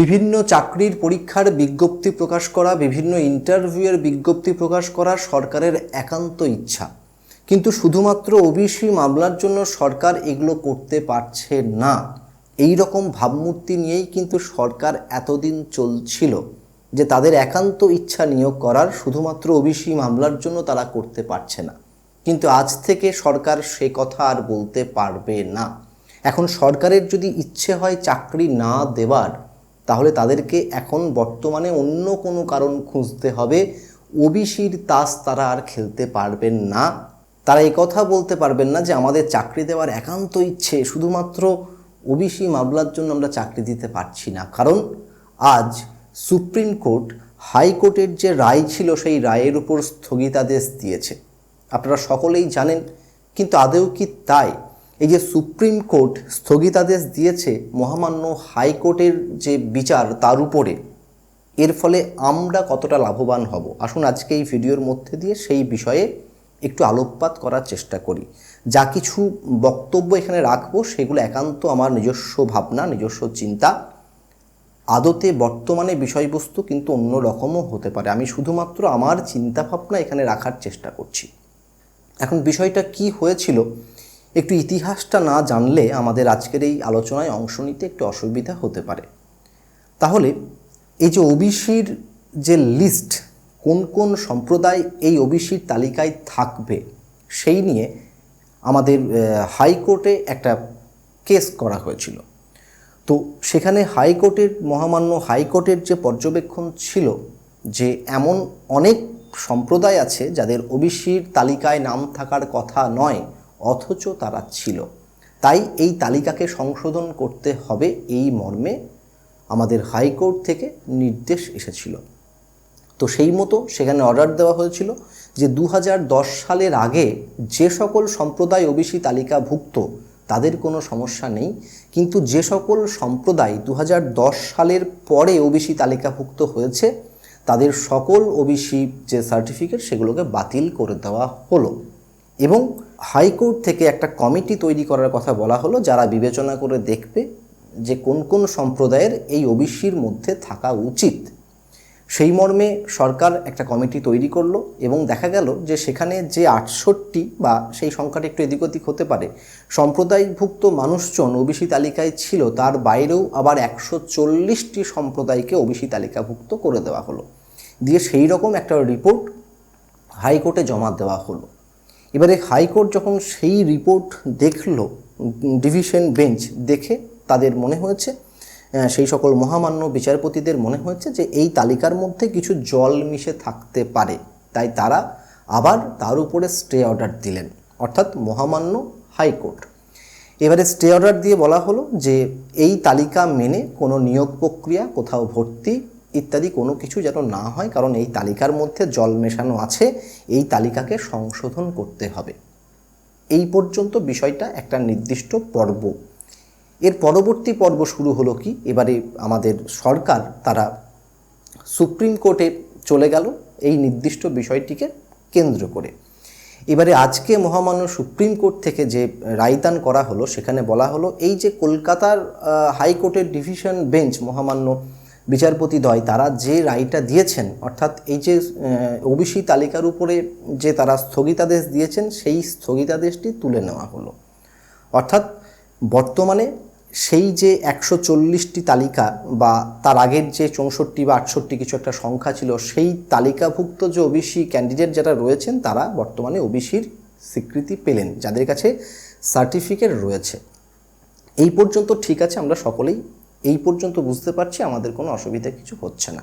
বিভিন্ন চাকরির পরীক্ষার বিজ্ঞপ্তি প্রকাশ করা, বিভিন্ন ইন্টারভিউয়ের বিজ্ঞপ্তি প্রকাশ করা সরকারের একান্ত ইচ্ছা। কিন্তু শুধুমাত্র ওবিসি মামলার জন্য সরকার এগুলো করতে পারছে না। এই রকম ভাবমূর্তি নিয়েই কিন্তু সরকার এতদিন চলছিল যে তাদের একান্ত ইচ্ছা নিয়োগ করার শুধুমাত্র ওবিসি মামলার জন্য তারা করতে পারছে না। কিন্তু আজ থেকে সরকার সে কথা আর বলতে পারবে না। এখন সরকারের যদি ইচ্ছে হয় চাকরি না দেওয়ার তাহলে তাদেরকে এখন বর্তমানে অন্য কোনো কারণ খুঁজতে হবে। ওবিসির তাস তারা আর খেলতে পারবেন না। তারা কথা বলতে পারবেন না যে আমাদের চাকরি দেওয়ার একান্ত ইচ্ছে শুধুমাত্র ওবিসি মামলার জন্য আমরা চাকরি দিতে পারছি না। কারণ আজ সুপ্রিম কোর্ট হাইকোর্টের যে রায় ছিল সেই রায়ের উপর স্থগিতাদেশ দিয়েছে। আপনারা সকলেই জানেন, কিন্তু আদেও কি তাই? এই যে সুপ্রিম কোর্ট স্থগিতাদেশ দিয়েছে মহামান্য হাইকোর্টের যে বিচার তার উপরে, এর ফলে আমরা কতটা লাভবান হব? আসুন আজকে এই ভিডিওর মধ্যে দিয়ে সেই বিষয়ে একটু আলোকপাত করার চেষ্টা করি। যা কিছু বক্তব্য এখানে রাখব সেগুলো একান্ত আমার নিজস্ব ভাবনা, নিজস্ব চিন্তা। আদতে বর্তমানে বিষয়বস্তু কিন্তু অন্য রকমও হতে পারে। আমি শুধুমাত্র আমার চিন্তাভাবনা এখানে রাখার চেষ্টা করছি। এখন বিষয়টা কি হয়েছিল? একটু ইতিহাসটা না জানলে আমাদের আজকের এই আলোচনায় অংশ নিতে একটু অসুবিধা হতে পারে। তাহলে এই যে ওবিসির যে লিস্ট, কোন কোন সম্প্রদায় এই ওবিসির তালিকায় থাকবে, সেই নিয়ে আমাদের হাইকোর্টে একটা কেস করা হয়েছিল। তো সেখানে হাইকোর্টের, মহামান্য হাইকোর্টের যে পর্যবেক্ষণ ছিল যে এমন অনেক সম্প্রদায় আছে যাদের ওবিসির তালিকায় নাম থাকার কথা নয় অথচ তারা ছিল। তাই এই তালিকাকে সংশোধন করতে হবে এই মর্মে আমাদের হাইকোর্ট থেকে নির্দেশ এসেছিল। তো সেই মতো সেখানে অর্ডার দেওয়া হয়েছিল যে দু হাজার দশ সালের আগে যে সকল সম্প্রদায় ওবিসি তালিকাভুক্ত তাদের কোনো সমস্যা নেই, কিন্তু যে সকল সম্প্রদায় দু হাজার দশ সালের পরে ওবিসি তালিকাভুক্ত হয়েছে, তাদের সকল ওবিসি যে সার্টিফিকেট সেগুলোকে বাতিল করে দেওয়া হলো। এবং হাইকোর্ট থেকে একটা কমিটি তৈরি করার কথা বলা হলো, যারা বিবেচনা করে দেখবে যে কোন কোন সম্প্রদায়ের এই ওবিসির মধ্যে থাকা উচিত। সেই মর্মে সরকার একটা কমিটি তৈরি করল এবং দেখা গেল যে সেখানে যে আটষট্টি বা সেই সংখ্যাটা একটু এদিক ওদিক হতে পারে, সম্প্রদায়ভুক্ত মানুষজন ওবিসি তালিকায় ছিল, তার বাইরেও আবার একশো চল্লিশটি সম্প্রদায়কে ওবিসি তালিকাভুক্ত করে দেওয়া হলো। দিয়ে সেই রকম একটা রিপোর্ট হাইকোর্টে জমা দেওয়া হলো। এবারে হাইকোর্ট যখন সেই রিপোর্ট দেখল, ডিভিশন বেঞ্চ দেখে তাদের মনে হয়েছে সেই সকল মহামান্য বিচারপতিদের মনে হয়েছে যে এই তালিকার মধ্যে কিছু জল মিশে থাকতে পারে। তাই তারা আবার তার উপরে স্টে অর্ডার দিলেন, অর্থাৎ মহামান্য হাইকোর্ট। এবারে স্টে অর্ডার দিয়ে বলা হলো যে এই তালিকা মেনে কোনো নিয়োগ প্রক্রিয়া কোথাও ভর্তি ইত্যাদি কোনো কিছু যেন না হয়, কারণ এই তালিকার মধ্যে জল মেশানো আছে, এই তালিকাকে সংশোধন করতে হবে। এই পর্যন্ত বিষয়টা একটা নির্দিষ্ট পর্ব। এর পরবর্তী পর্ব শুরু হলো কি? এবারে আমাদের সরকার, তারা সুপ্রিম কোর্টে চলে গেল এই নির্দিষ্ট বিষয়টিকে কেন্দ্র করে। এবারে আজকে মহামান্য সুপ্রিম কোর্ট থেকে যে রায়দান করা হলো, সেখানে বলা হলো এই যে কলকাতার হাইকোর্টের ডিভিশন বেঞ্চ মহামান্য বিচারপতিদ্বয় তারা যে রায়টা দিয়েছেন, অর্থাৎ এই যে ওবিসি তালিকার উপরে যে তারা স্থগিতাদেশ দিয়েছেন, সেই স্থগিতাদেশটি তুলে নেওয়া হলো। অর্থাৎ বর্তমানে সেই যে একশো চল্লিশটি তালিকা বা তার আগের যে চৌষট্টি বা আটষট্টি কিছু একটা সংখ্যা ছিল, সেই তালিকাভুক্ত যে ওবিসি ক্যান্ডিডেট যারা রয়েছেন, তারা বর্তমানে ওবিসির স্বীকৃতি পেলেন, যাদের কাছে সার্টিফিকেট রয়েছে। এই পর্যন্ত ঠিক আছে, আমরা সকলেই এই পর্যন্ত বুঝতে পারছি আমাদের কোনো অসুবিধা কিছু হচ্ছে না।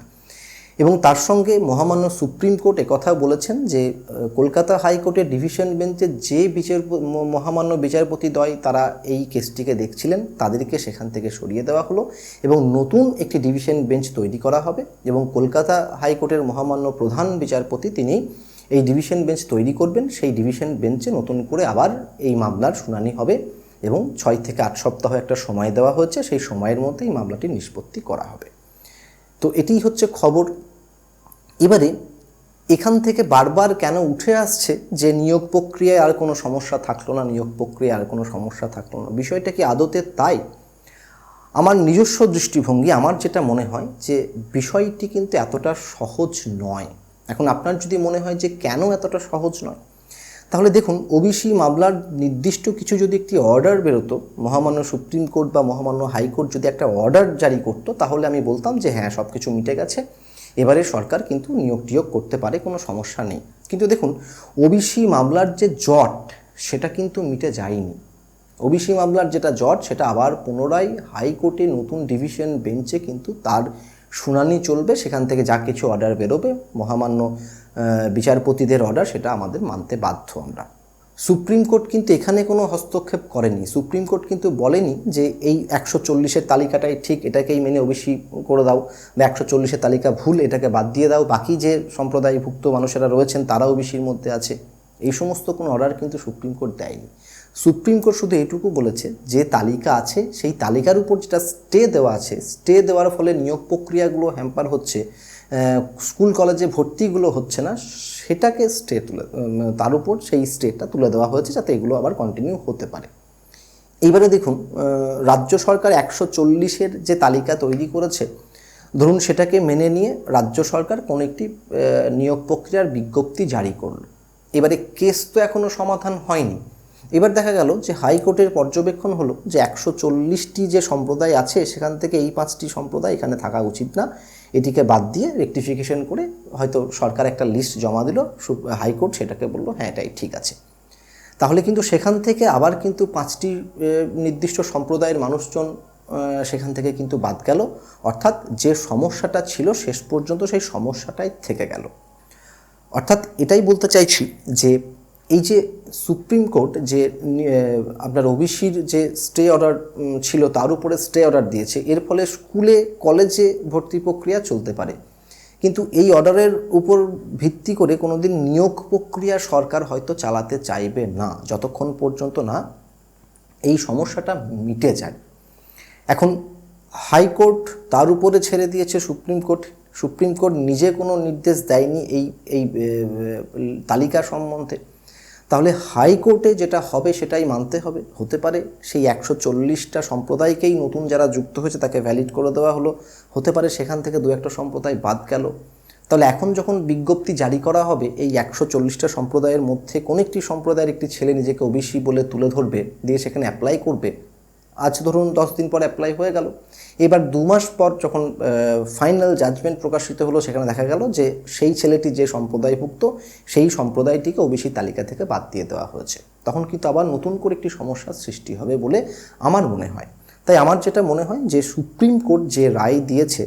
এবং তার সঙ্গে মহামান্য সুপ্রিম কোর্ট একথা বলেছেন যে কলকাতা হাইকোর্টের ডিভিশন বেঞ্চে যে বিচার মহামান্য বিচারপতি বিচারপতিদ্বয় তারা এই কেসটিকে দেখছিলেন, তাদেরকে সেখান থেকে সরিয়ে দেওয়া হলো এবং নতুন একটি ডিভিশন বেঞ্চ তৈরি করা হবে এবং কলকাতা হাইকোর্টের মহামান্য প্রধান বিচারপতি তিনি এই ডিভিশন বেঞ্চ তৈরি করবেন। সেই ডিভিশন বেঞ্চে নতুন করে আবার এই মামলার শুনানি হবে। এবং ছয় থেকে আট সপ্তাহ একটা সময় দেওয়া হয়েছে, সেই সময়ের মধ্যেই মামলাটি নিষ্পত্তি করা হবে। তো এটিই হচ্ছে খবর। এবারে এখান থেকে বারবার কেন উঠে আসছে যে নিয়োগ প্রক্রিয়ায় আর কোনো সমস্যা থাকল না, নিয়োগ প্রক্রিয়ায় আর কোনো সমস্যা থাকল না? বিষয়টা কি আদতে তাই? আমার নিজস্ব দৃষ্টিভঙ্গি, আমার যেটা মনে হয় যে বিষয়টি কিন্তু এতটা সহজ নয়। এখন আপনার যদি মনে হয় যে কেন এতটা সহজ নয় তাহলে দেখুন, ওবিসি মামলার নির্দিষ্ট কিছু যদি একটি অর্ডার বেরোতো, মহামান্য সুপ্রিম কোর্ট বা মহামান্য হাইকোর্ট যদি একটা অর্ডার জারি করতো, তাহলে আমি বলতাম যে হ্যাঁ সব কিছু মিটে গেছে। এবারে সরকার কিন্তু নিয়োগ টিয়োগ করতে পারে, কোনো সমস্যা নেই। কিন্তু দেখুন, ওবিসি মামলার যে জট, সেটা কিন্তু মিটে যায়নি। ওবিসি মামলার যেটা জট, সেটা আবার পুনরায় হাইকোর্টে নতুন ডিভিশন বেঞ্চে কিন্তু তার শুনানি চলবে, সেখান থেকে যা কিছু অর্ডার বেরোবে, মহামান্য বিচারপতিদের অর্ডার সেটা আমাদের মানতে বাধ্য আমরা। সুপ্রিম কোর্ট কিন্তু এখানে কোনো হস্তক্ষেপ করেনি। সুপ্রিম কোর্ট কিন্তু বলেনি যে এই একশো চল্লিশের তালিকাটাই ঠিক, এটাকেই মেনে ওবিসি করে দাও, বা একশো চল্লিশের তালিকা ভুল, এটাকে বাদ দিয়ে দাও। বাকি যে সম্প্রদায়ভুক্ত মানুষেরা রয়েছেন, তারাও ওবিসির মধ্যে আছে। এই সমস্ত কোনো অর্ডার কিন্তু সুপ্রিম কোর্ট দেয়নি। সুপ্রিম কোর্ট শুধু এটুকু বলেছে যে তালিকা আছে, সেই তালিকার উপর যেটা স্টে দেওয়া আছে স্টে দেওয়ার ফলে নিয়োগ প্রক্রিয়াগুলো হ্যাম্পার হচ্ছে স্কুল কলেজে ভর্তিগুলো হচ্ছে না, সেটাকে স্টে তুলে তার উপর সেই স্টেটা তুলে দেওয়া হয়েছে যাতে এগুলো আবার কন্টিনিউ হতে পারে। এইবারে দেখুন রাজ্য সরকার একশো চল্লিশের যে তালিকা তৈরি করেছে, ধরুন সেটাকে মেনে নিয়ে রাজ্য সরকার কোনো একটি নিয়োগ প্রক্রিয়ার বিজ্ঞপ্তি জারি করল। এবারে কেস তো এখনও সমাধান হয়নি। এবার দেখা গেল যে হাইকোর্টের পর্যবেক্ষণ হলো যে একশো চল্লিশটি যে সম্প্রদায় আছে, সেখান থেকে এই পাঁচটি সম্প্রদায় এখানে থাকা উচিত না। এটিকে বাদ দিয়ে রেকটিফিকেশন করে হয়তো সরকার একটা লিস্ট জমা দিল হাইকোর্ট সেটাকে বলল হ্যাঁ এটাই ঠিক আছে। তাহলে কিন্তু সেখান থেকে আবার কিন্তু পাঁচটি নির্দিষ্ট সম্প্রদায়ের মানুষজন সেখান থেকে কিন্তু বাদ গেল। অর্থাৎ যে সমস্যাটা ছিল শেষ পর্যন্ত সেই সমস্যাটাই থেকে গেল। অর্থাৎ এটাই বলতে চাইছি যে এই যে সুপ্রিম কোর্ট যে আপনার ওবিসির যে স্টে অর্ডার ছিল তার উপরে স্টে অর্ডার দিয়েছে, এর ফলে স্কুলে, কলেজে ভর্তি প্রক্রিয়া চলতে পারে। কিন্তু এই অর্ডারের উপর ভিত্তি করে কোনো দিন নিয়োগ প্রক্রিয়া সরকার হয়তো চালাতে চাইবে না, যতক্ষণ পর্যন্ত না এই সমস্যাটা মিটে যায়। এখন হাইকোর্ট তার উপরে ছেড়ে দিয়েছে সুপ্রিম কোর্ট সুপ্রিম কোর্ট নিজে কোনো নির্দেশ দেয়নি এই এই তালিকা সম্বন্ধে। তাহলে হাইকোর্টে যেটা হবে সেটাই মানতে হবে। হতে পারে সেই একশো চল্লিশটা সম্প্রদায়কেই নতুন যারা যুক্ত হয়েছে তাকে ভ্যালিড করে দেওয়া হলো। হতে পারে সেখান থেকে দু একটা সম্প্রদায় বাদ গেল। তাহলে এখন যখন বিজ্ঞপ্তি জারি করা হবে, এই একশো চল্লিশটা সম্প্রদায়ের মধ্যে কোন একটি সম্প্রদায়ের একটি ছেলে নিজেকে ওবিসি বলে তুলে ধরবে, দিয়ে সেখানে অ্যাপ্লাই করবে আজ ধরুন দশ দিন পর অ্যাপ্লাই হয়ে গেল। এবার দু মাস পর যখন ফাইনাল জাজমেন্ট প্রকাশিত হলো, সেখানে দেখা গেল যে সেই ছেলেটি যে সম্প্রদায়ভুক্ত, সেই সম্প্রদায়টিকে ওবিসি তালিকা থেকে বাদ দিয়ে দেওয়া হয়েছে। তখন কিন্তু আবার নতুন করে একটি সমস্যার সৃষ্টি হবে বলে আমার মনে হয়। তাই আমার যেটা মনে হয় যে সুপ্রিম কোর্ট যে রায় দিয়েছে,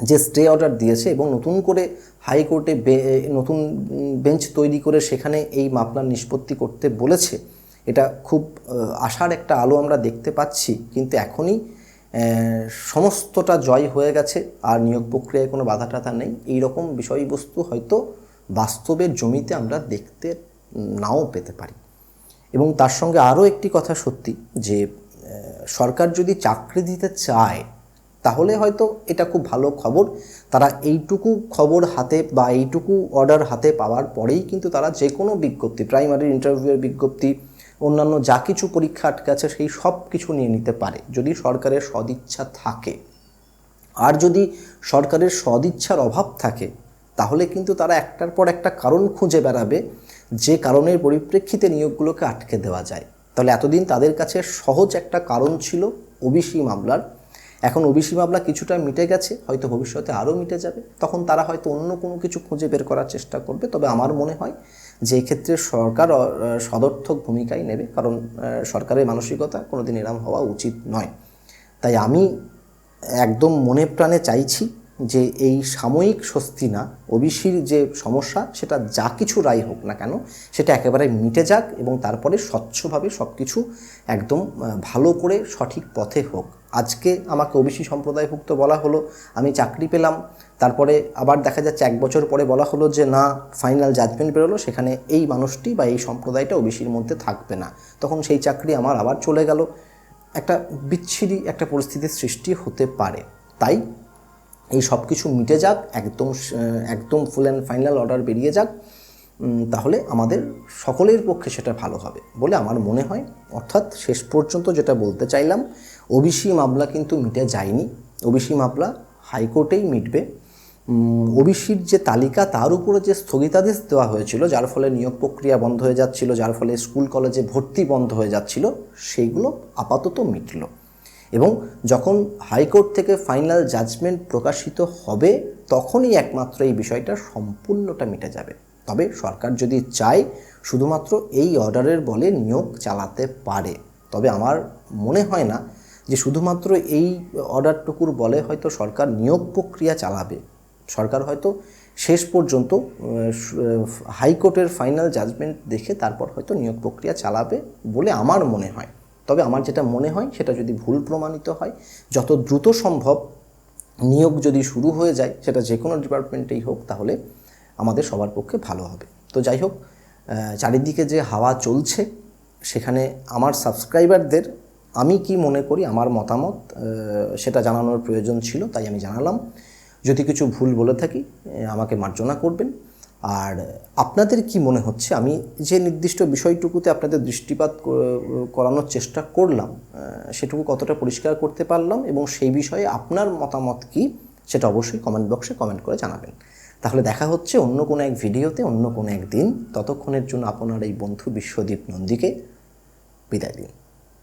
যে স্টে অর্ডার দিয়েছে এবং নতুন করে হাইকোর্টে নতুন বেঞ্চ তৈরি করে সেখানে এই মামলার নিষ্পত্তি করতে বলেছে এটা খুব আশার একটা আলো আমরা দেখতে পাচ্ছি, কিন্তু এখনই সমস্তটা জয় হয়ে গেছে, আর নিয়োগ প্রক্রিয়ায় কোনো বাধা টাধা নেই। এই রকম বিষয়বস্তু হয়তো বাস্তবের জমিতে আমরা দেখতে নাও পেতে পারি। এবং তার সঙ্গে আরও একটি কথা সত্যি, যে সরকার যদি চাকরি দিতে চায়, তাহলে হয়তো এটা খুব ভালো খবর। তারা এইটুকু খবর হাতে বা এইটুকু অর্ডার হাতে পাওয়ার পরেই কিন্তু তারা যে কোনো বিজ্ঞপ্তি প্রাইমারি ইন্টারভিউয়ের বিজ্ঞপ্তি অন্যান্য যা কিছু পরীক্ষা আটকে আছে, সেই সব কিছু নিয়ে নিতে পারে, যদি সরকারের সদিচ্ছা থাকে। আর যদি সরকারের সদিচ্ছার অভাব থাকে, তাহলে কিন্তু তারা একটার পর একটা কারণ খুঁজে বেড়াবে, যে কারণের পরিপ্রেক্ষিতে নিয়োগগুলোকে আটকে দেওয়া যায়। তাহলে এতদিন তাদের কাছে সহজ একটা কারণ ছিল ওবিসি মামলার। এখন ওবিসি মামলা কিছুটা মিটে গেছে, হয়তো ভবিষ্যতে আরও মিটে যাবে। তখন তারা হয়তো অন্য কোনো কিছু খুঁজে বের করার চেষ্টা করবে। তবে আমার মনে হয় যে ক্ষেত্রে সরকার সদর্থক ভূমিকাই নেবে, কারণ সরকারের মানসিকতা কোনোদিন এরম হওয়া উচিত নয়। তাই আমি একদম মনে প্রাণে চাইছি যে এই সাময়িক স্বস্তি না, ওবিসির যে সমস্যা, সেটা যা কিছু রায় হোক না কেন, সেটা একেবারে মিটে যাক এবং তারপরে স্বচ্ছভাবে সব কিছু একদম ভালো করে সঠিক পথে হোক। আজকে আমাকে ওবিসি সম্প্রদায়ভুক্ত বলা হলো, আমি চাকরি পেলাম। তারপরে আবার দেখা যাচ্ছে এক বছর পরে বলা হলো যে, না ফাইনাল জাজমেন্ট বেরোলো, সেখানে এই মানুষটি বা এই সম্প্রদায়টা ওবিসির মধ্যে থাকবে না। তখন সেই চাকরি আমার আবার চলে গেল। একটা বিচ্ছিরি একটা পরিস্থিতির সৃষ্টি হতে পারে। তাই এই সব কিছু মিটে যাক, একদম একদম ফুল অ্যান্ড ফাইনাল অর্ডার বেরিয়ে যাক। তাহলে আমাদের সকলের পক্ষে সেটা ভালো হবে বলে আমার মনে হয়। অর্থাৎ শেষ পর্যন্ত যেটা বলতে চাইলাম ওবিসি মামলা কিন্তু মিটে যায়নি। ওবিসি মামলা হাইকোর্টেই মিটবে। ওবিসির যে তালিকা, তার উপরে যে স্থগিতাদেশ দেওয়া হয়েছিল, যার ফলে নিয়োগ প্রক্রিয়া বন্ধ হয়ে যাচ্ছিল, যার ফলে স্কুল কলেজে ভর্তি বন্ধ হয়ে যাচ্ছিল, সেইগুলো আপাতত মিটল। এবং যখন হাইকোর্ট থেকে ফাইনাল জাজমেন্ট প্রকাশিত হবে, তখনই একমাত্র এই বিষয়টা সম্পূর্ণটা মিটে যাবে। তবে সরকার যদি চায়, শুধুমাত্র এই অর্ডারের বলে নিয়োগ চালাতে পারে। তবে আমার মনে হয় না যে শুধুমাত্র এই অর্ডারটুকুর বলে হয়তো সরকার নিয়োগ প্রক্রিয়া চালাবে। সরকার হয়তো শেষ পর্যন্ত হাইকোর্টের ফাইনাল জাজমেন্ট দেখে তারপর হয়তো নিয়োগ প্রক্রিয়া চালাবে বলে আমার মনে হয়। তবে আমার যেটা মনে হয়, সেটা যদি ভুল প্রমাণিত হয়, যত দ্রুত সম্ভব নিয়োগ যদি শুরু হয়ে যায়, সেটা যে কোনো ডিপার্টমেন্টেই হোক, তাহলে আমাদের সবার পক্ষে ভালো হবে। তো যাই হোক চারিদিকে যে হাওয়া চলছে, সেখানে আমার সাবস্ক্রাইবারদের আমি কি মনে করি, আমার মতামত সেটা জানানোর প্রয়োজন ছিল, তাই আমি জানালাম। যদি কিছু ভুল বলে থাকি আমাকে মার্জনা করবেন। আর আপনাদের কি মনে হচ্ছে, আমি যে নির্দিষ্ট বিষয়টুকুতে আপনাদের দৃষ্টিপাত করানোর চেষ্টা করলাম সেটুকু কতটা পরিষ্কার করতে পারলাম এবং সেই বিষয়ে আপনার মতামত কি, সেটা অবশ্যই কমেন্ট বক্সে কমেন্ট করে জানাবেন। তাহলে দেখা হচ্ছে অন্য কোনো এক ভিডিওতে, অন্য কোনো এক দিন। ততক্ষণের জন্য আপনার এই বন্ধু বিশ্বদীপ নন্দীকে বিদায় দিন।